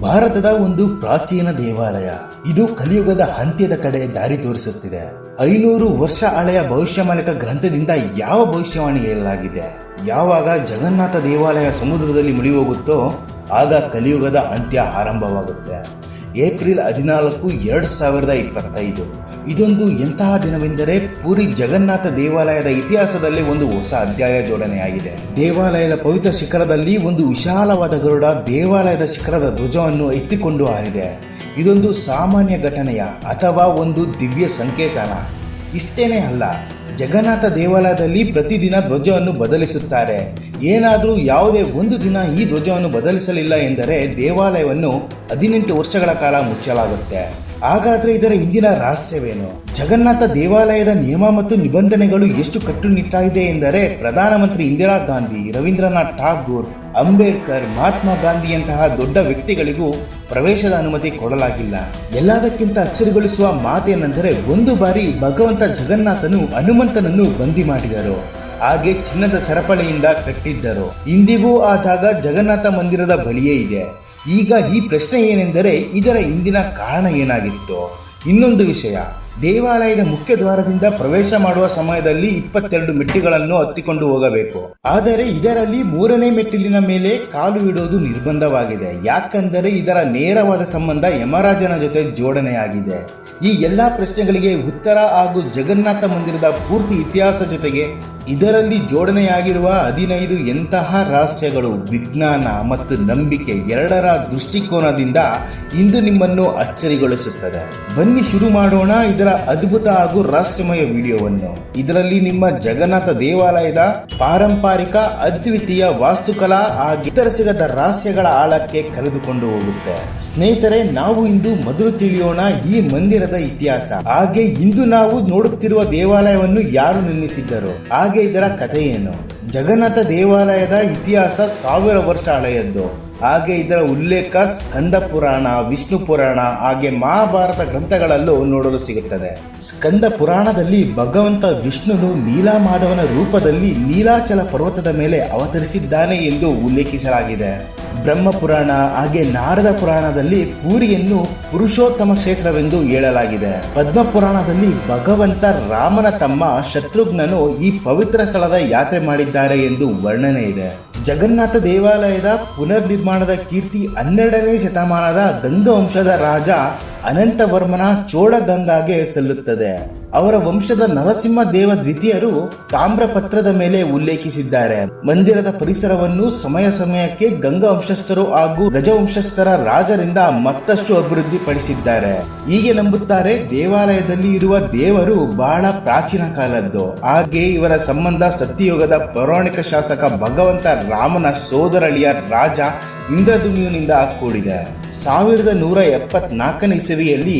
ಭಾರತದ ಒಂದು ಪ್ರಾಚೀನ ದೇವಾಲಯ. ಇದು ಕಲಿಯುಗದ ಅಂತ್ಯದ ಕಡೆ ದಾರಿ ತೋರಿಸುತ್ತಿದೆ. ಐನೂರು ವರ್ಷ ಹಳೆಯ ಭವಿಷ್ಯಮಾಲಿಕ ಗ್ರಂಥದಿಂದ ಯಾವ ಭವಿಷ್ಯವಾಣಿ ಹೇಳಲಾಗಿದೆ? ಯಾವಾಗ ಜಗನ್ನಾಥ ದೇವಾಲಯ ಸಮುದ್ರದಲ್ಲಿ ಮುಳಿ ಹೋಗುತ್ತೋ, ಆಗ ಕಲಿಯುಗದ ಅಂತ್ಯ ಆರಂಭವಾಗುತ್ತೆ. ಏಪ್ರಿಲ್ ಹದಿನಾಲ್ಕು ಎರಡು ಸಾವಿರದ ಇಪ್ಪತ್ತೈದು. ಇದೊಂದು ಎಂತಹ ದಿನವೆಂದರೆ ಪುರಿ ಜಗನ್ನಾಥ ದೇವಾಲಯದ ಇತಿಹಾಸದಲ್ಲಿ ಒಂದು ಹೊಸ ಅಧ್ಯಾಯ ಜೋಡಣೆಯಾಗಿದೆ. ದೇವಾಲಯದ ಪವಿತ್ರ ಶಿಖರದಲ್ಲಿ ಒಂದು ವಿಶಾಲವಾದ ಗರುಡ ದೇವಾಲಯದ ಶಿಖರದ ಧ್ವಜವನ್ನು ಎತ್ತಿಕೊಂಡು ಹಾರಿದೆ. ಇದೊಂದು ಸಾಮಾನ್ಯ ಘಟನೆಯ ಅಥವಾ ಒಂದು ದಿವ್ಯ ಸಂಕೇತನ. ಇಷ್ಟೇನೇ ಅಲ್ಲ ಜಗನ್ನಾಥ ದೇವಾಲಯದಲ್ಲಿ ಪ್ರತಿದಿನ ಧ್ವಜವನ್ನು ಬದಲಿಸುತ್ತಾರೆ. ಏನಾದರೂ ಯಾವುದೇ ಒಂದು ದಿನ ಈ ಧ್ವಜವನ್ನು ಬದಲಿಸಲಿಲ್ಲ ಎಂದರೆ ದೇವಾಲಯವನ್ನು ಹದಿನೆಂಟು ವರ್ಷಗಳ ಕಾಲ ಮುಚ್ಚಲಾಗುತ್ತೆ. ಹಾಗಾದರೆ ಇದರ ಹಿಂದಿನ ರಹಸ್ಯವೇನು? ಜಗನ್ನಾಥ ದೇವಾಲಯದ ನಿಯಮ ಮತ್ತು ನಿಬಂಧನೆಗಳು ಎಷ್ಟು ಕಟ್ಟುನಿಟ್ಟಾಗಿದೆ ಎಂದರೆ ಪ್ರಧಾನಮಂತ್ರಿ ಇಂದಿರಾ ಗಾಂಧಿ, ರವೀಂದ್ರನಾಥ್ ಠಾಗೂರ್ ಅಂಬೇಡ್ಕರ್, ಮಹಾತ್ಮ ಗಾಂಧಿಯಂತಹ ದೊಡ್ಡ ವ್ಯಕ್ತಿಗಳಿಗೂ ಪ್ರವೇಶದ ಅನುಮತಿ ಕೊಡಲಾಗಿಲ್ಲ. ಎಲ್ಲದಕ್ಕಿಂತ ಅಚ್ಚರಿಗೊಳಿಸುವ ಮಾತೇನೆಂದರೆ ಒಂದು ಬಾರಿ ಭಗವಂತ ಜಗನ್ನಾಥನು ಹನುಮಂತನನ್ನು ಬಂದಿ ಮಾಡಿದರು. ಹಾಗೆ ಚಿನ್ನದ ಸರಪಳಿಯಿಂದ ಕಟ್ಟಿದ್ದರು. ಇಂದಿಗೂ ಆ ಜಾಗ ಜಗನ್ನಾಥ ಮಂದಿರದ ಬಳಿಯೇ ಇದೆ. ಈಗ ಈ ಪ್ರಶ್ನೆ ಏನೆಂದರೆ ಇದರ ಹಿಂದಿನ ಕಾರಣ ಏನಾಗಿತ್ತು? ಇನ್ನೊಂದು ವಿಷಯ. ದೇವಾಲಯದ ಮುಖ್ಯ ದ್ವಾರದಿಂದ ಪ್ರವೇಶ ಮಾಡುವ ಸಮಯದಲ್ಲಿ ಇಪ್ಪತ್ತೆರಡು ಮೆಟ್ಟಿಗಳನ್ನು ಹತ್ತಿಕೊಂಡು ಹೋಗಬೇಕು. ಆದರೆ ಇದರಲ್ಲಿ ಮೂರನೇ ಮೆಟ್ಟಿಲಿನ ಮೇಲೆ ಕಾಲು ಇಡೋದು ನಿರ್ಬಂಧವಾಗಿದೆ. ಯಾಕಂದರೆ ಇದರ ನೇರವಾದ ಸಂಬಂಧ ಯಮರಾಜನ ಜೊತೆ ಜೋಡಣೆಯಾಗಿದೆ. ಈ ಎಲ್ಲಾ ಪ್ರಶ್ನೆಗಳಿಗೆ ಉತ್ತರ ಹಾಗೂ ಜಗನ್ನಾಥ ಮಂದಿರದ ಪೂರ್ತಿ ಇತಿಹಾಸ ಜೊತೆಗೆ ಇದರಲ್ಲಿ ಜೋಡಣೆಯಾಗಿರುವ ಹದಿನೈದು ಎಂತಹ ರಹಸ್ಯಗಳು, ವಿಜ್ಞಾನ ಮತ್ತು ನಂಬಿಕೆ ಎರಡರ ದೃಷ್ಟಿಕೋನದಿಂದ ಇಂದು ನಿಮ್ಮನ್ನು ಅಚ್ಚರಿಗೊಳಿಸುತ್ತದೆ. ಬನ್ನಿ ಶುರು ಮಾಡೋಣ. ಇದರ ಅದ್ಭುತ ಹಾಗೂ ರಹಸ್ಯಮಯ ವಿಡಿಯೋವನ್ನು. ಇದರಲ್ಲಿ ನಿಮ್ಮ ಜಗನ್ನಾಥ ದೇವಾಲಯದ ಪಾರಂಪರಿಕ, ಅದ್ವಿತೀಯ ವಾಸ್ತುಕಲಾ ಹಾಗೂ ಇತರ ಸಿಗದ ರಹಸ್ಯಗಳ ಆಳಕ್ಕೆ ಕರೆದುಕೊಂಡು ಹೋಗುತ್ತೆ. ಸ್ನೇಹಿತರೆ, ನಾವು ಇಂದು ಮೊದಲು ತಿಳಿಯೋಣ ಈ ಮಂದಿರದ ಇತಿಹಾಸ. ಹಾಗೆ ಇಂದು ನಾವು ನೋಡುತ್ತಿರುವ ದೇವಾಲಯವನ್ನು ಯಾರು ನಿರ್ಮಿಸಿದ್ದರು? ಹಾಗೆ ಇದರ ಕಥೆ ಏನು ಜಗನ್ನಾಥ ದೇವಾಲಯದ ಇತಿಹಾಸ ಸಾವಿರ ವರ್ಷ ಹಳೆಯದ್ದು. ಹಾಗೆ ಇದರ ಉಲ್ಲೇಖ ಸ್ಕಂದ ಪುರಾಣ, ವಿಷ್ಣು ಪುರಾಣ, ಹಾಗೆ ಮಹಾಭಾರತ ಗ್ರಂಥಗಳಲ್ಲೂ ನೋಡಲು ಸಿಗುತ್ತದೆ. ಸ್ಕಂದ ಪುರಾಣದಲ್ಲಿ ಭಗವಂತ ವಿಷ್ಣುನು ನೀಲಾಮಾಧವನ ರೂಪದಲ್ಲಿ ನೀಲಾಚಲ ಪರ್ವತದ ಮೇಲೆ ಅವತರಿಸಿದ್ದಾನೆ ಎಂದು ಉಲ್ಲೇಖಿಸಲಾಗಿದೆ. ಬ್ರಹ್ಮ ಪುರಾಣ, ಹಾಗೆ ನಾರದ ಪುರಾಣದಲ್ಲಿ ಪೂರಿಯನ್ನು ಪುರುಷೋತ್ತಮ ಕ್ಷೇತ್ರವೆಂದು ಹೇಳಲಾಗಿದೆ. ಪದ್ಮ ಪುರಾಣದಲ್ಲಿ ಭಗವಂತ ರಾಮನ ತಮ್ಮ ಶತ್ರುಘ್ನನು ಈ ಪವಿತ್ರ ಸ್ಥಳದ ಯಾತ್ರೆ ಮಾಡಿದ್ದಾರೆ ಎಂದು ವರ್ಣನೆ ಇದೆ. ಜಗನ್ನಾಥ ದೇವಾಲಯದ ಪುನರ್ನಿರ್ಮಾಣದ ಕೀರ್ತಿ ಹನ್ನೆರಡನೇ ಶತಮಾನದ ಗಂಗವಂಶದ ರಾಜ ಅನಂತವರ್ಮನ ಚೋಳಗಂಗಾಗೆ ಸಲ್ಲುತ್ತದೆ. ಅವರ ವಂಶದ ನರಸಿಂಹ ದೇವ ದ್ವಿತೀಯರು ತಾಮ್ರಪತ್ರದ ಮೇಲೆ ಉಲ್ಲೇಖಿಸಿದ್ದಾರೆ. ಮಂದಿರದ ಪರಿಸರವನ್ನು ಸಮಯ ಸಮಯಕ್ಕೆ ಗಂಗಾ ವಂಶಸ್ಥರು ಹಾಗೂ ಗಜವಂಶಸ್ಥರ ರಾಜರಿಂದ ಮತ್ತಷ್ಟು ಅಭಿವೃದ್ಧಿಪಡಿಸಿದ್ದಾರೆ. ಹೀಗೆ ನಂಬುತ್ತಾರೆ, ದೇವಾಲಯದಲ್ಲಿ ಇರುವ ದೇವರು ಬಹಳ ಪ್ರಾಚೀನ ಕಾಲದ್ದು. ಹಾಗೆ ಇವರ ಸಂಬಂಧ ಸತ್ಯಯುಗದ ಪೌರಾಣಿಕ ಶಾಸಕ ಭಗವಂತ ರಾಮನ ಸೋದರಳಿಯ ರಾಜ ಇಂದ್ರದುಮ್ಯುನಿಂದ ಕೂಡಿದೆ. ಸಾವಿರದ ನೂರ ಎಪ್ಪತ್ನಾಲ್ಕನೇ ಇಸವಿಯಲ್ಲಿ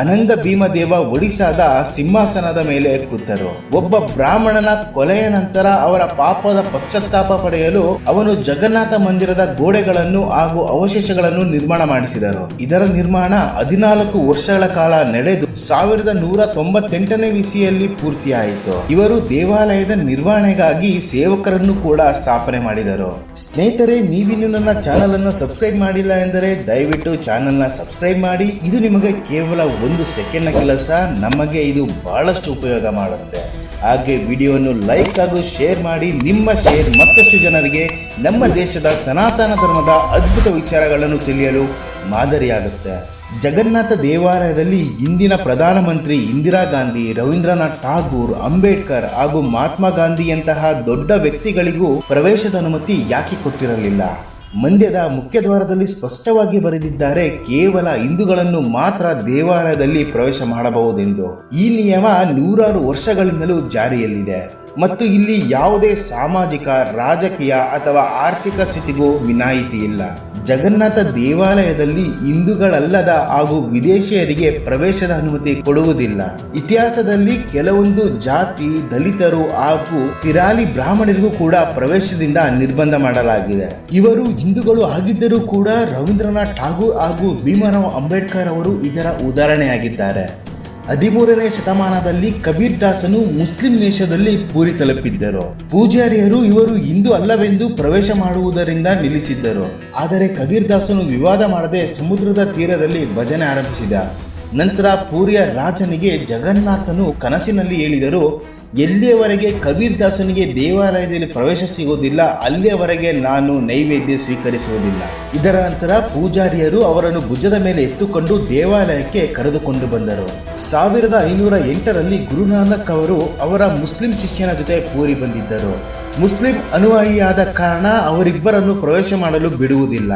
ಅನಂಗ ಭೀಮದೇವ ಒಡಿಸಾದ ಸಿಂಹಾಸನದ ಮೇಲೆ ಕೂತರು ಒಬ್ಬ ಬ್ರಾಹ್ಮಣನ ಕೊಲೆಯ ನಂತರ ಅವರ ಪಾಪದ ಪಶ್ಚಾತ್ತಾಪ ಪಡೆಯಲು ಅವನು ಜಗನ್ನಾಥ ಮಂದಿರದ ಗೋಡೆಗಳನ್ನು ಹಾಗೂ ಅವಶೇಷಗಳನ್ನು ನಿರ್ಮಾಣ ಮಾಡಿಸಿದರು. ಇದರ ನಿರ್ಮಾಣ ಹದಿನಾಲ್ಕು ವರ್ಷಗಳ ಕಾಲ ನಡೆದು ಸಾವಿರದ ನೂರ ತೊಂಬತ್ತೆಂಟನೇ ವಿಸಿಯಲ್ಲಿ ಪೂರ್ತಿಯಾಯಿತು. ಇವರು ದೇವಾಲಯದ ನಿರ್ವಹಣೆಗಾಗಿ ಸೇವಕರನ್ನು ಕೂಡ ಸ್ಥಾಪನೆ ಮಾಡಿದರು. ಸ್ನೇಹಿತರೆ, ನೀವಿನ್ನು ನನ್ನ ಚಾನಲ್ ಅನ್ನು ಸಬ್ಸ್ಕ್ರೈಬ್ ಮಾಡಿಲ್ಲ ಎಂದರೆ ದಯವಿಟ್ಟು ಚಾನಲ್ ಚಾನೆಲ್ನ ಸಬ್ಸ್ಕ್ರೈಬ್ ಮಾಡಿ. ಇದು ನಿಮಗೆ ಕೇವಲ ಒಂದು ಸೆಕೆಂಡ್ನ ಕೆಲಸ. ನಮಗೆ ಇದು ಬಹಳಷ್ಟು ಉಪಯೋಗ ಮಾಡುತ್ತೆ. ಹಾಗೆ ವಿಡಿಯೋವನ್ನು ಲೈಕ್ ಹಾಗೂ ಶೇರ್ ಮಾಡಿ. ನಿಮ್ಮ ಶೇರ್ ಮತ್ತಷ್ಟು ಜನರಿಗೆ ನಮ್ಮ ದೇಶದ ಸನಾತನ ಧರ್ಮದ ಅದ್ಭುತ ವಿಚಾರಗಳನ್ನು ತಿಳಿಯಲು ಮಾದರಿಯಾಗುತ್ತೆ. ಜಗನ್ನಾಥ ದೇವಾಲಯದಲ್ಲಿ ಇಂದಿನ ಪ್ರಧಾನಮಂತ್ರಿ ಇಂದಿರಾ ಗಾಂಧಿ, ರವೀಂದ್ರನಾಥ್ ಠಾಗೂರ್, ಅಂಬೇಡ್ಕರ್ ಹಾಗೂ ಮಹಾತ್ಮ ಗಾಂಧಿಯಂತಹ ದೊಡ್ಡ ವ್ಯಕ್ತಿಗಳಿಗೂ ಪ್ರವೇಶದ ಅನುಮತಿ ಯಾಕೆ ಕೊಟ್ಟಿರಲಿಲ್ಲ? ಮಂದ್ಯದ ಮುಖ್ಯ ದ್ವಾರದಲ್ಲಿ ಸ್ಪಷ್ಟವಾಗಿ ಬರೆದಿದ್ದಾರೆ, ಕೇವಲ ಹಿಂದೂಗಳನ್ನು ಮಾತ್ರ ದೇವಾಲಯದಲ್ಲಿ ಪ್ರವೇಶ ಮಾಡಬಹುದೆಂದು. ಈ ನಿಯಮ ನೂರಾರು ವರ್ಷಗಳಿಂದಲೂ ಜಾರಿಯಲ್ಲಿದೆ. ಮತ್ತು ಇಲ್ಲಿ ಯಾವುದೇ ಸಾಮಾಜಿಕ, ರಾಜಕೀಯ ಅಥವಾ ಆರ್ಥಿಕ ಸ್ಥಿತಿಗೂ ವಿನಾಯಿತಿ ಇಲ್ಲ ಜಗನ್ನಾಥ ದೇವಾಲಯದಲ್ಲಿ ಹಿಂದೂಗಳಲ್ಲದ ಹಾಗೂ ವಿದೇಶಿಯರಿಗೆ ಪ್ರವೇಶದ ಅನುಮತಿ ಕೊಡುವುದಿಲ್ಲ. ಇತಿಹಾಸದಲ್ಲಿ ಕೆಲವೊಂದು ಜಾತಿ, ದಲಿತರು ಹಾಗೂ ಪಿರಾಲಿ ಬ್ರಾಹ್ಮಣರಿಗೂ ಕೂಡ ಪ್ರವೇಶದಿಂದ ನಿರ್ಬಂಧ ಮಾಡಲಾಗಿದೆ. ಇವರು ಹಿಂದೂಗಳು ಆಗಿದ್ದರೂ ಕೂಡ ರವೀಂದ್ರನಾಥ್ ಠಾಗೂರ್ ಹಾಗೂ ಭೀಮರಾವ್ ಅಂಬೇಡ್ಕರ್ ಅವರು ಇದರ ಉದಾಹರಣೆಯಾಗಿದ್ದಾರೆ. ಹದಿಮೂರನೇ ಶತಮಾನದಲ್ಲಿ ಕಬೀರ್ ದಾಸನು ಮುಸ್ಲಿಂ ವೇಷದಲ್ಲಿ ಪೂರಿ ತಲುಪಿದ್ದರು. ಪೂಜಾರಿಯರು ಇವರು ಹಿಂದೂ ಅಲ್ಲವೆಂದು ಪ್ರವೇಶ ಮಾಡುವುದರಿಂದ ನಿಲ್ಲಿಸಿದ್ದರು. ಆದರೆ ಕಬೀರ್ ದಾಸನು ವಿವಾದ ಮಾಡದೆ ಸಮುದ್ರದ ತೀರದಲ್ಲಿ ಭಜನೆ ಆರಂಭಿಸಿದ. ನಂತರ ಪೂರಿಯ ರಾಜನಿಗೆ ಜಗನ್ನಾಥನು ಕನಸಿನಲ್ಲಿ ಹೇಳಿದರು ಎಲ್ಲಿಯವರೆಗೆ ಕಬೀರ್ ದಾಸನಿಗೆ ದೇವಾಲಯದಲ್ಲಿ ಪ್ರವೇಶ ಸಿಗುವುದಿಲ್ಲ, ಅಲ್ಲಿಯವರೆಗೆ ನಾನು ನೈವೇದ್ಯ ಸ್ವೀಕರಿಸುವುದಿಲ್ಲ. ಇದರ ನಂತರ ಪೂಜಾರಿಯರು ಅವರನ್ನು ಭುಜದ ಮೇಲೆ ಎತ್ತುಕೊಂಡು ದೇವಾಲಯಕ್ಕೆ ಕರೆದುಕೊಂಡು ಬಂದರು. ಸಾವಿರದ ಐನೂರ ಎಂಟರಲ್ಲಿ ಗುರುನಾನಕ್ ಅವರು ಅವರ ಮುಸ್ಲಿಂ ಶಿಷ್ಯನ ಜೊತೆ ಪೂರಿ ಬಂದಿದ್ದರು. ಮುಸ್ಲಿಂ ಅನುಯಾಯಿಯಾದ ಕಾರಣ ಅವರಿಬ್ಬರನ್ನು ಪ್ರವೇಶ ಮಾಡಲು ಬಿಡುವುದಿಲ್ಲ.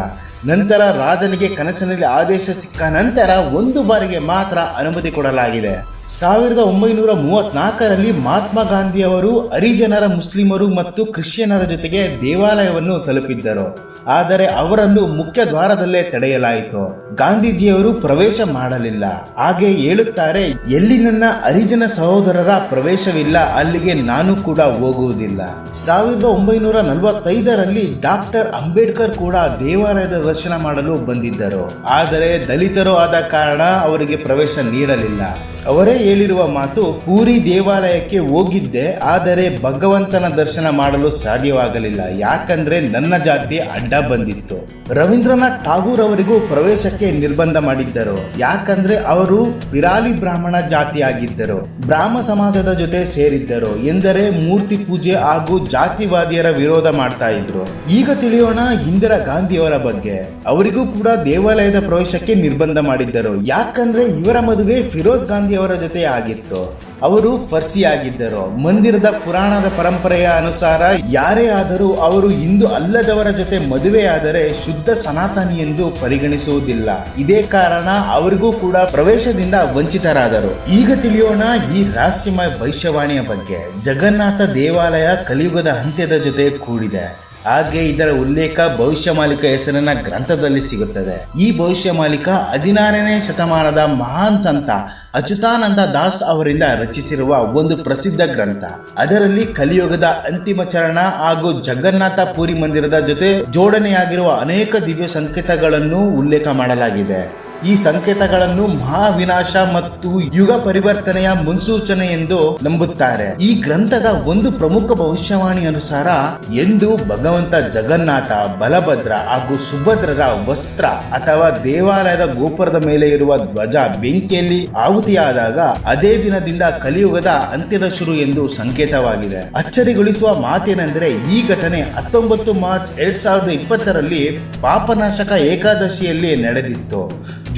ನಂತರ ರಾಜನಿಗೆ ಕನಸಿನಲ್ಲಿ ಆದೇಶ ಸಿಕ್ಕ ನಂತರ ಒಂದು ಬಾರಿಗೆ ಮಾತ್ರ ಅನುಮತಿ ಕೊಡಲಾಗಿದೆ. ಸಾವಿರದ ಒಂಬೈನೂರ ಮೂವತ್ನಾಲ್ಕರಲ್ಲಿ ಮಹಾತ್ಮ ಗಾಂಧಿಯವರು ಹರಿಜನರ ಮುಸ್ಲಿಮರು ಮತ್ತು ಕ್ರಿಶ್ಚಿಯನರ ಜೊತೆಗೆ ದೇವಾಲಯವನ್ನು ತಲುಪಿದ್ದರು. ಆದರೆ ಅವರನ್ನು ಮುಖ್ಯ ದ್ವಾರದಲ್ಲೇ ತಡೆಯಲಾಯಿತು. ಗಾಂಧೀಜಿಯವರು ಪ್ರವೇಶ ಮಾಡಲಿಲ್ಲ. ಹಾಗೆ ಹೇಳುತ್ತಾರೆ, ಎಲ್ಲಿ ನನ್ನ ಹರಿಜನ ಸಹೋದರರ ಪ್ರವೇಶವಿಲ್ಲ, ಅಲ್ಲಿಗೆ ನಾನು ಕೂಡ ಹೋಗುವುದಿಲ್ಲ. ಸಾವಿರದ ಒಂಬೈನೂರ ನಲವತ್ತೈದರಲ್ಲಿ ಡಾಕ್ಟರ್ ಅಂಬೇಡ್ಕರ್ ಕೂಡ ದೇವಾಲಯದ ದರ್ಶನ ಮಾಡಲು ಬಂದಿದ್ದರು. ಆದರೆ ದಲಿತರು ಆದ ಕಾರಣ ಅವರಿಗೆ ಪ್ರವೇಶ ನೀಡಲಿಲ್ಲ. ಅವರೇ ಹೇಳಿರುವ ಮಾತು ಪೂರಿ ದೇವಾಲಯಕ್ಕೆ ಹೋಗಿದ್ದೆ, ಆದರೆ ಭಗವಂತನ ದರ್ಶನ ಮಾಡಲು ಸಾಧ್ಯವಾಗಲಿಲ್ಲ. ಯಾಕಂದ್ರೆ ನನ್ನ ಜಾತಿ ಅಡ್ಡ ಬಂದಿತ್ತು. ರವೀಂದ್ರನಾಥ್ ಠಾಗೂರ್ ಅವರಿಗೂ ಪ್ರವೇಶಕ್ಕೆ ನಿರ್ಬಂಧ ಮಾಡಿದ್ದರು. ಯಾಕಂದ್ರೆ ಅವರು ಪಿರಾಲಿ ಬ್ರಾಹ್ಮಣ ಜಾತಿಯಾಗಿದ್ದರು. ಬ್ರಾಹ್ಮ ಸಮಾಜದ ಜೊತೆ ಸೇರಿದ್ದರು ಎಂದರೆ ಮೂರ್ತಿ ಪೂಜೆ ಹಾಗೂ ಜಾತಿವಾದಿಯರ ವಿರೋಧ ಮಾಡ್ತಾ ಇದ್ರು. ಈಗ ತಿಳಿಯೋಣ ಇಂದಿರಾ ಗಾಂಧಿಯವರ ಬಗ್ಗೆ. ಅವರಿಗೂ ಕೂಡ ದೇವಾಲಯದ ಪ್ರವೇಶಕ್ಕೆ ನಿರ್ಬಂಧ ಮಾಡಿದ್ದರು. ಯಾಕಂದ್ರೆ ಇವರ ಮದುವೆ ಫಿರೋಜ್ ಗಾಂಧಿ ಅವರ ಜೊತೆ ಆಗಿತ್ತು. ಅವರು ಫರ್ಸಿಯಾಗಿದ್ದರು ಮಂದಿರದ ಪುರಾಣದ ಪರಂಪರೆಯ ಅನುಸಾರ ಯಾರೇ ಆದರೂ ಅವರು ಹಿಂದೂ ಅಲ್ಲದವರ ಜೊತೆ ಮದುವೆಯಾದರೆ ಶುದ್ಧ ಸನಾತನಿ ಎಂದು ಪರಿಗಣಿಸುವುದಿಲ್ಲ. ಇದೇ ಕಾರಣ ಅವರಿಗೂ ಕೂಡ ಪ್ರವೇಶದಿಂದ ವಂಚಿತರಾದರು. ಈಗ ತಿಳಿಯೋಣ ಈ ರಹಸ್ಯಮಯ ಭವಿಷ್ಯವಾಣಿಯ ಬಗ್ಗೆ. ಜಗನ್ನಾಥ ದೇವಾಲಯ ಕಲಿಯುಗದ ಅಂತ್ಯದ ಜೊತೆ ಕೂಡಿದೆ. ಹಾಗೆ ಇದರ ಉಲ್ಲೇಖ ಭವಿಷ್ಯ ಮಾಲೀಕ ಹೆಸರಿನ ಗ್ರಂಥದಲ್ಲಿ ಸಿಗುತ್ತದೆ. ಈ ಭವಿಷ್ಯ ಮಾಲೀಕ ಹದಿನಾರನೇ ಶತಮಾನದ ಮಹಾನ್ ಸಂತ ಅಚ್ಯುತಾನಂದ ದಾಸ್ ಅವರಿಂದ ರಚಿಸಿರುವ ಒಂದು ಪ್ರಸಿದ್ಧ ಗ್ರಂಥ. ಅದರಲ್ಲಿ ಕಲಿಯುಗದ ಅಂತಿಮ ಚರಣ ಹಾಗೂ ಜಗನ್ನಾಥ ಪುರಿ ಮಂದಿರದ ಜೊತೆ ಜೋಡಣೆಯಾಗಿರುವ ಅನೇಕ ದಿವ್ಯ ಸಂಕೇತಗಳನ್ನು ಉಲ್ಲೇಖ ಮಾಡಲಾಗಿದೆ. ಈ ಸಂಕೇತಗಳನ್ನು ಮಹಾವಿನಾಶ ಮತ್ತು ಯುಗ ಪರಿವರ್ತನೆಯ ಮುನ್ಸೂಚನೆ ಎಂದು ನಂಬುತ್ತಾರೆ. ಈ ಗ್ರಂಥದ ಒಂದು ಪ್ರಮುಖ ಭವಿಷ್ಯವಾಣಿ ಅನುಸಾರ ಎಂದು ಭಗವಂತ ಜಗನ್ನಾಥ, ಬಲಭದ್ರ ಹಾಗೂ ಸುಭದ್ರರ ವಸ್ತ್ರ ಅಥವಾ ದೇವಾಲಯದ ಗೋಪುರದ ಮೇಲೆ ಇರುವ ಧ್ವಜ ಬೆಂಕಿಯಲ್ಲಿ ಆಹುತಿಯಾದಾಗ ಅದೇ ದಿನದಿಂದ ಕಲಿಯುಗದ ಅಂತ್ಯದ ಶುರು ಎಂದು ಸಂಕೇತವಾಗಿದೆ. ಅಚ್ಚರಿಗೊಳಿಸುವ ಮಾತೇನೆಂದರೆ ಈ ಘಟನೆ ಹತ್ತೊಂಬತ್ತು ಮಾರ್ಚ್ ಎರಡ್ ಸಾವಿರದ ಇಪ್ಪತ್ತರಲ್ಲಿ ಪಾಪನಾಶಕ ಏಕಾದಶಿಯಲ್ಲಿ ನಡೆದಿತ್ತು.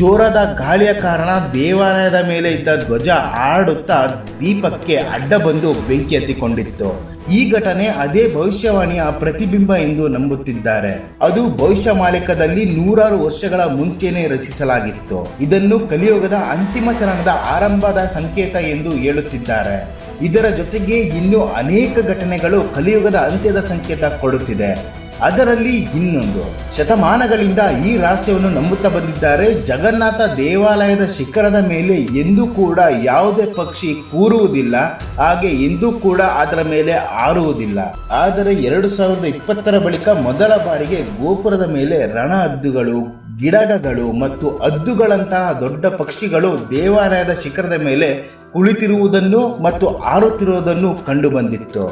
ಜೋರಾದ ಗಾಳಿಯ ಕಾರಣ ದೇವಾಲಯದ ಮೇಲೆ ಇದ್ದ ಧ್ವಜ ಆಡುತ್ತಾ ದೀಪಕ್ಕೆ ಅಡ್ಡ ಬಂದು ಬೆಂಕಿ ಹತ್ತಿಕೊಂಡಿತ್ತು. ಈ ಘಟನೆ ಅದೇ ಭವಿಷ್ಯವಾಣಿಯ ಪ್ರತಿಬಿಂಬ ಎಂದು ನಂಬುತ್ತಿದ್ದಾರೆ. ಅದು ಭವಿಷ್ಯ ಮಾಲಿಕದಲ್ಲಿ ನೂರಾರು ವರ್ಷಗಳ ಮುಂಚೆನೆ ರಚಿಸಲಾಗಿತ್ತು. ಇದನ್ನು ಕಲಿಯುಗದ ಅಂತಿಮ ಚರಣದ ಆರಂಭದ ಸಂಕೇತ ಎಂದು ಹೇಳುತ್ತಿದ್ದಾರೆ. ಇದರ ಜೊತೆಗೆ ಇನ್ನೂ ಅನೇಕ ಘಟನೆಗಳು ಕಲಿಯುಗದ ಅಂತ್ಯದ ಸಂಕೇತ ಕೊಡುತ್ತಿದೆ. ಅದರಲ್ಲಿ ಇನ್ನೊಂದು. ಶತಮಾನಗಳಿಂದ ಈ ರಹಸ್ಯವನ್ನು ನಂಬುತ್ತಾ ಬಂದಿದ್ದಾರೆ. ಜಗನ್ನಾಥ ದೇವಾಲಯದ ಶಿಖರದ ಮೇಲೆ ಎಂದೂ ಕೂಡ ಯಾವುದೇ ಪಕ್ಷಿ ಕೂರುವುದಿಲ್ಲ. ಹಾಗೆ ಎಂದೂ ಕೂಡ ಅದರ ಮೇಲೆ ಆರುವುದಿಲ್ಲ ಆದರೆ ಎರಡು ಸಾವಿರದ ಇಪ್ಪತ್ತರ ಬಳಿಕ ಮೊದಲ ಬಾರಿಗೆ ಗೋಪುರದ ಮೇಲೆ ರಣ ಹದ್ದುಗಳು ಗಿಡಗಗಳು ಮತ್ತು ಹದ್ದುಗಳಂತಹ ದೊಡ್ಡ ಪಕ್ಷಿಗಳು ದೇವಾಲಯದ ಶಿಖರದ ಮೇಲೆ ಕುಳಿತಿರುವುದನ್ನು ಮತ್ತು ಆರುತ್ತಿರುವುದನ್ನು ಕಂಡುಬಂದಿತ್ತು.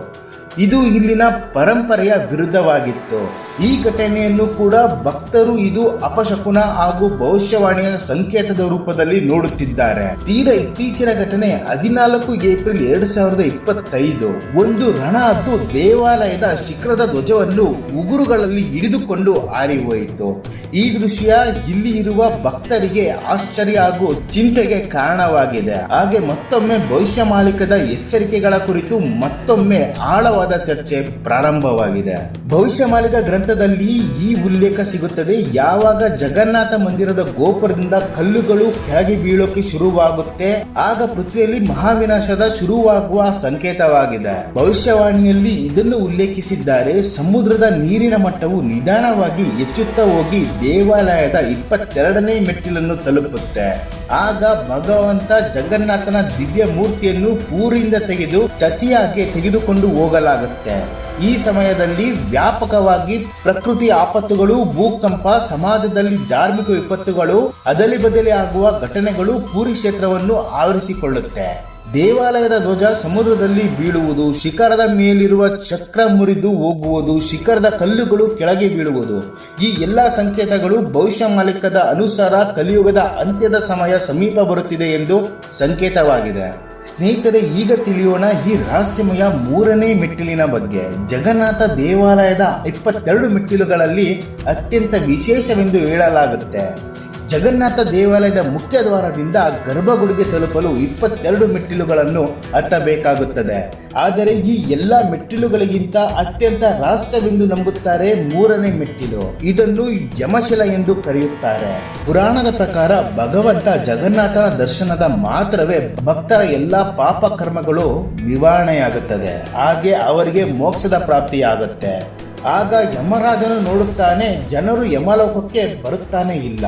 ಇದು ಇಲ್ಲಿನ ಪರಂಪರೆಯ ವಿರುದ್ಧವಾಗಿತ್ತು. ಈ ಘಟನೆಯನ್ನು ಕೂಡ ಭಕ್ತರು ಇದು ಅಪಶಕುನ ಹಾಗೂ ಭವಿಷ್ಯವಾಣಿಯ ಸಂಕೇತದ ರೂಪದಲ್ಲಿ ನೋಡುತ್ತಿದ್ದಾರೆ. ತೀರ ಇತ್ತೀಚಿನ ಘಟನೆ ಹದಿನಾಲ್ಕು ಏಪ್ರಿಲ್ ಎರಡ್ ಸಾವಿರದ ಇಪ್ಪತ್ತೈದು. ಒಂದು ರಣ ಹತ್ತು ದೇವಾಲಯದ ಶಿಖರದ ಧ್ವಜವನ್ನು ಉಗುರುಗಳಲ್ಲಿ ಹಿಡಿದುಕೊಂಡು ಹಾರಿ ಹೋಯಿತು ಈ ದೃಶ್ಯ ಇಲ್ಲಿ ಇರುವ ಭಕ್ತರಿಗೆ ಆಶ್ಚರ್ಯ ಹಾಗೂ ಚಿಂತೆಗೆ ಕಾರಣವಾಗಿದೆ. ಹಾಗೆ ಮತ್ತೊಮ್ಮೆ ಭವಿಷ್ಯ ಮಾಲೀಕದ ಎಚ್ಚರಿಕೆಗಳ ಕುರಿತು ಮತ್ತೊಮ್ಮೆ ಆಳವಾದ ಚರ್ಚೆ ಪ್ರಾರಂಭವಾಗಿದೆ. ಭವಿಷ್ಯ ಮಾಲಿಕ ಗ್ರಂಥದಲ್ಲಿ ಈ ಉಲ್ಲೇಖ ಸಿಗುತ್ತದೆ. ಯಾವಾಗ ಜಗನ್ನಾಥ ಮಂದಿರದ ಗೋಪುರದಿಂದ ಕಲ್ಲುಗಳು ಕೆಳಗೆ ಬೀಳೋಕೆ ಶುರುವಾಗುತ್ತೆ, ಆಗ ಪೃಥ್ವಿಯಲ್ಲಿ ಮಹಾವಿನಾಶದ ಶುರುವಾಗುವ ಸಂಕೇತವಾಗಿದೆ. ಭವಿಷ್ಯವಾಣಿಯಲ್ಲಿ ಇದನ್ನು ಉಲ್ಲೇಖಿಸಿದ್ದಾರೆ. ಸಮುದ್ರದ ನೀರಿನ ಮಟ್ಟವು ನಿಧಾನವಾಗಿ ಹೆಚ್ಚುತ್ತಾ ಹೋಗಿ ದೇವಾಲಯದ ಇಪ್ಪತ್ತೆರಡನೇ ಮೆಟ್ಟಿಲನ್ನು ತಲುಪುತ್ತೆ. ಆಗ ಭಗವಂತ ಜಗನ್ನಾಥನ ದಿವ್ಯ ಮೂರ್ತಿಯನ್ನು ಊರಿಂದ ತೆಗೆದು ಚತಿಯಾಗಿ ತೆಗೆದುಕೊಂಡು ಹೋಗಲಾಗುತ್ತೆ. ಈ ಸಮಯದಲ್ಲಿ ವ್ಯಾಪಕವಾಗಿ ಪ್ರಕೃತಿ ಆಪತ್ತುಗಳು, ಭೂಕಂಪ, ಸಮಾಜದಲ್ಲಿ ಧಾರ್ಮಿಕ ವಿಪತ್ತುಗಳು, ಅದಲಿ ಬದಲಿ ಆಗುವ ಘಟನೆಗಳು ಪೂರಿ ಕ್ಷೇತ್ರವನ್ನು ಆವರಿಸಿಕೊಳ್ಳುತ್ತೆ. ದೇವಾಲಯದ ಧ್ವಜ ಸಮುದ್ರದಲ್ಲಿ ಬೀಳುವುದು, ಶಿಖರದ ಮೇಲಿರುವ ಚಕ್ರ ಮುರಿದು ಹೋಗುವುದು, ಶಿಖರದ ಕಲ್ಲುಗಳು ಕೆಳಗೆ ಬೀಳುವುದು. ಈ ಎಲ್ಲ ಸಂಕೇತಗಳು ಭವಿಷ್ಯ ಮಾಲಿಕದ ಅನುಸಾರ ಕಲಿಯುಗದ ಅಂತ್ಯದ ಸಮಯ ಸಮೀಪ ಬರುತ್ತಿದೆ ಎಂದು ಸಂಕೇತವಾಗಿದೆ. ಸ್ನೇಹಿತರೆ, ಈಗ ತಿಳಿಯೋಣ ಈ ರಹಸ್ಯಮಯ ಮೂರನೇ ಮೆಟ್ಟಿಲಿನ ಬಗ್ಗೆ. ಜಗನ್ನಾಥ ದೇವಾಲಯದ ಇಪ್ಪತ್ತೆರಡು ಮೆಟ್ಟಿಲುಗಳಲ್ಲಿ ಅತ್ಯಂತ ವಿಶೇಷವೆಂದು ಹೇಳಲಾಗುತ್ತೆ. ಜಗನ್ನಾಥ ದೇವಾಲಯದ ಮುಖ್ಯ ದ್ವಾರದಿಂದ ಗರ್ಭಗುಡಿಗೆ ತಲುಪಲು ಇಪ್ಪತ್ತೆರಡು ಮೆಟ್ಟಿಲುಗಳನ್ನು ಹತ್ತಬೇಕಾಗುತ್ತದೆ. ಆದರೆ ಈ ಎಲ್ಲ ಮೆಟ್ಟಿಲುಗಳಿಗಿಂತ ಅತ್ಯಂತ ರಹಸ್ಯವೆಂದು ನಂಬುತ್ತಾರೆ ಮೂರನೇ ಮೆಟ್ಟಿಲು. ಇದನ್ನು ಯಮಶಿಲ ಎಂದು ಕರೆಯುತ್ತಾರೆ. ಪುರಾಣದ ಪ್ರಕಾರ ಭಗವಂತ ಜಗನ್ನಾಥನ ದರ್ಶನದ ಮಾತ್ರವೇ ಭಕ್ತರ ಎಲ್ಲ ಪಾಪ ಕರ್ಮಗಳು ನಿವಾರಣೆಯಾಗುತ್ತದೆ. ಹಾಗೆ ಅವರಿಗೆ ಮೋಕ್ಷದ ಪ್ರಾಪ್ತಿಯಾಗುತ್ತೆ. ಆಗ ಯಮರಾಜನು ನೋಡುತ್ತಾನೆ, ಜನರು ಯಮಲೋಕಕ್ಕೆ ಬರುತ್ತಾನೆ ಇಲ್ಲ.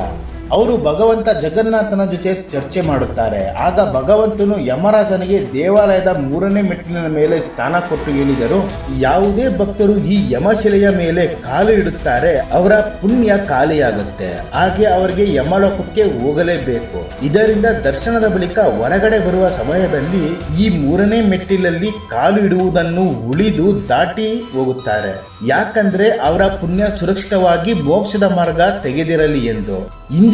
ಅವರು ಭಗವಂತ ಜಗನ್ನಾಥನ ಜೊತೆ ಚರ್ಚೆ ಮಾಡುತ್ತಾರೆ. ಆಗ ಭಗವಂತನು ಯಮರಾಜನಿಗೆ ದೇವಾಲಯದ ಮೂರನೇ ಮೆಟ್ಟಿಲಿನ ಮೇಲೆ ಸ್ಥಾನ ಕೊಟ್ಟು ಹೇಳಿದರು, ಯಾವುದೇ ಭಕ್ತರು ಈ ಯಮಶಿಲೆಯ ಮೇಲೆ ಕಾಲು ಇಡುತ್ತಾರೆ, ಅವರ ಪುಣ್ಯ ಖಾಲಿಯಾಗುತ್ತೆ. ಹಾಗೆ ಅವರಿಗೆ ಯಮಲೋಕಕ್ಕೆ ಹೋಗಲೇಬೇಕು. ಇದರಿಂದ ದರ್ಶನದ ಬಳಿಕ ಹೊರಗಡೆ ಬರುವ ಸಮಯದಲ್ಲಿ ಈ ಮೂರನೇ ಮೆಟ್ಟಿಲಲ್ಲಿ ಕಾಲು ಇಡುವುದನ್ನು ಉಳಿದು ದಾಟಿ ಹೋಗುತ್ತಾರೆ. ಯಾಕಂದ್ರೆ ಅವರ ಪುಣ್ಯ ಸುರಕ್ಷಿತವಾಗಿ ಮೋಕ್ಷದ ಮಾರ್ಗ ತೆಗೆದಿರಲಿ ಎಂದು.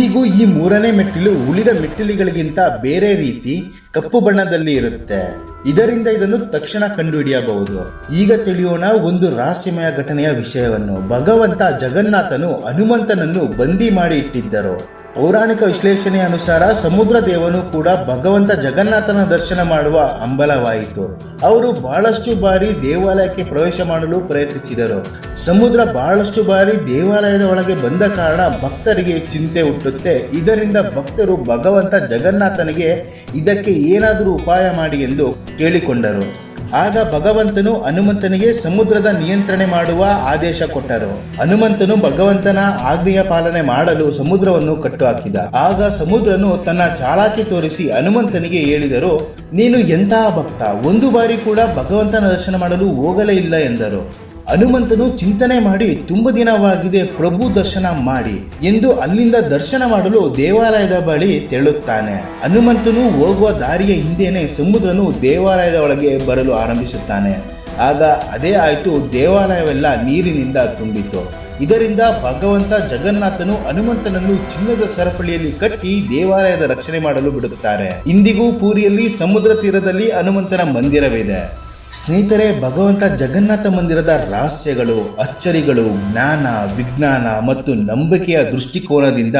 ಇಂದಿಗೂ ಈ ಮೂರನೇ ಮೆಟ್ಟಿಲು ಉಳಿದ ಮೆಟ್ಟಿಲುಗಳಿಗಿಂತ ಬೇರೆ ರೀತಿ ಕಪ್ಪು ಬಣ್ಣದಲ್ಲಿ ಇರುತ್ತೆ. ಇದರಿಂದ ಇದನ್ನು ತಕ್ಷಣ ಕಂಡುಹಿಡಿಯಬಹುದು. ಈಗ ತಿಳಿಯೋಣ ಒಂದು ರಹಸ್ಯಮಯ ಘಟನೆಯ ವಿಷಯವನ್ನು. ಭಗವಂತ ಜಗನ್ನಾಥನು ಹನುಮಂತನನ್ನು ಬಂದಿ ಮಾಡಿ ಇಟ್ಟಿದ್ದರು. ಪೌರಾಣಿಕ ವಿಶ್ಲೇಷಣೆಯ ಅನುಸಾರ ಸಮುದ್ರ ದೇವನು ಕೂಡ ಭಗವಂತ ಜಗನ್ನಾಥನ ದರ್ಶನ ಮಾಡುವ ಹಂಬಲವಾಯಿತು. ಅವರು ಬಹಳಷ್ಟು ಬಾರಿ ದೇವಾಲಯಕ್ಕೆ ಪ್ರವೇಶ ಮಾಡಲು ಪ್ರಯತ್ನಿಸಿದರು. ಸಮುದ್ರ ಬಹಳಷ್ಟು ಬಾರಿ ದೇವಾಲಯದ ಒಳಗೆ ಬಂದ ಕಾರಣ ಭಕ್ತರಿಗೆ ಚಿಂತೆ ಹುಟ್ಟುತ್ತೆ. ಇದರಿಂದ ಭಕ್ತರು ಭಗವಂತ ಜಗನ್ನಾಥನಿಗೆ ಇದಕ್ಕೆ ಏನಾದರೂ ಉಪಾಯ ಮಾಡಿ ಎಂದು ಕೇಳಿಕೊಂಡರು. ಆಗ ಭಗವಂತನು ಹನುಮಂತನಿಗೆ ಸಮುದ್ರದ ನಿಯಂತ್ರಣೆ ಮಾಡುವ ಆದೇಶ ಕೊಟ್ಟರು. ಹನುಮಂತನು ಭಗವಂತನ ಆಜ್ಞೆಯ ಪಾಲನೆ ಮಾಡಲು ಸಮುದ್ರವನ್ನು ಕಟ್ಟು ಹಾಕಿದ ಆಗ ಸಮುದ್ರನು ತನ್ನ ಚಾಲಾಕಿ ತೋರಿಸಿ ಹನುಮಂತನಿಗೆ ಹೇಳಿದರು, ನೀನು ಎಂತಹ ಭಕ್ತ? ಒಂದು ಬಾರಿ ಕೂಡ ಭಗವಂತನ ದರ್ಶನ ಮಾಡಲು ಹೋಗಲೇ ಇಲ್ಲ ಎಂದರು. ಹನುಮಂತನು ಚಿಂತನೆ ಮಾಡಿ ತುಂಬ ದಿನವಾಗಿದೆ ಪ್ರಭು ದರ್ಶನ ಮಾಡಿ ಎಂದು ಅಲ್ಲಿಂದ ದರ್ಶನ ಮಾಡಲು ದೇವಾಲಯದ ಬಳಿ ತೆರಳುತ್ತಾನೆ. ಹನುಮಂತನು ಹೋಗುವ ದಾರಿಯ ಹಿಂದೆಯೇ ಸಮುದ್ರನು ದೇವಾಲಯದ ಒಳಗೆ ಬರಲು ಆರಂಭಿಸುತ್ತಾನೆ. ಆಗ ಅದೇ ಆಯಿತು ದೇವಾಲಯವೆಲ್ಲ ನೀರಿನಿಂದ ತುಂಬಿತು. ಇದರಿಂದ ಭಗವಂತ ಜಗನ್ನಾಥನು ಹನುಮಂತನನ್ನು ಚಿನ್ನದ ಸರಪಳಿಯಲ್ಲಿ ಕಟ್ಟಿ ದೇವಾಲಯದ ರಕ್ಷಣೆ ಮಾಡಲು ಬಿಡುತ್ತಾರೆ. ಇಂದಿಗೂ ಪೂರಿಯಲ್ಲಿ ಸಮುದ್ರ ತೀರದಲ್ಲಿ ಹನುಮಂತನ ಮಂದಿರವಿದೆ. ಸ್ನೇಹಿತರೆ, ಭಗವಂತ ಜಗನ್ನಾಥ ಮಂದಿರದ ರಹಸ್ಯಗಳು, ಅಚ್ಚರಿಗಳು, ಜ್ಞಾನ, ವಿಜ್ಞಾನ ಮತ್ತು ನಂಬಿಕೆಯ ದೃಷ್ಟಿಕೋನದಿಂದ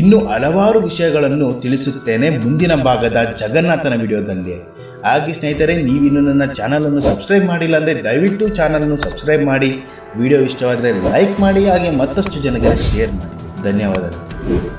ಇನ್ನೂ ಹಲವಾರು ವಿಷಯಗಳನ್ನು ತಿಳಿಸುತ್ತೇನೆ ಮುಂದಿನ ಭಾಗದ ಜಗನ್ನಾಥನ ವಿಡಿಯೋದಲ್ಲಿ. ಹಾಗೆ ಸ್ನೇಹಿತರೆ ನೀವಿನ್ನು ನನ್ನ ಚಾನಲನ್ನು ಸಬ್ಸ್ಕ್ರೈಬ್ ಮಾಡಿಲ್ಲ ಅಂದರೆ ದಯವಿಟ್ಟು ಚಾನಲನ್ನು ಸಬ್ಸ್ಕ್ರೈಬ್ ಮಾಡಿ. ವಿಡಿಯೋ ಇಷ್ಟವಾದರೆ ಲೈಕ್ ಮಾಡಿ, ಹಾಗೆ ಮತ್ತಷ್ಟು ಜನಗಳಿಗೆ ಶೇರ್ ಮಾಡಿ. ಧನ್ಯವಾದಗಳು.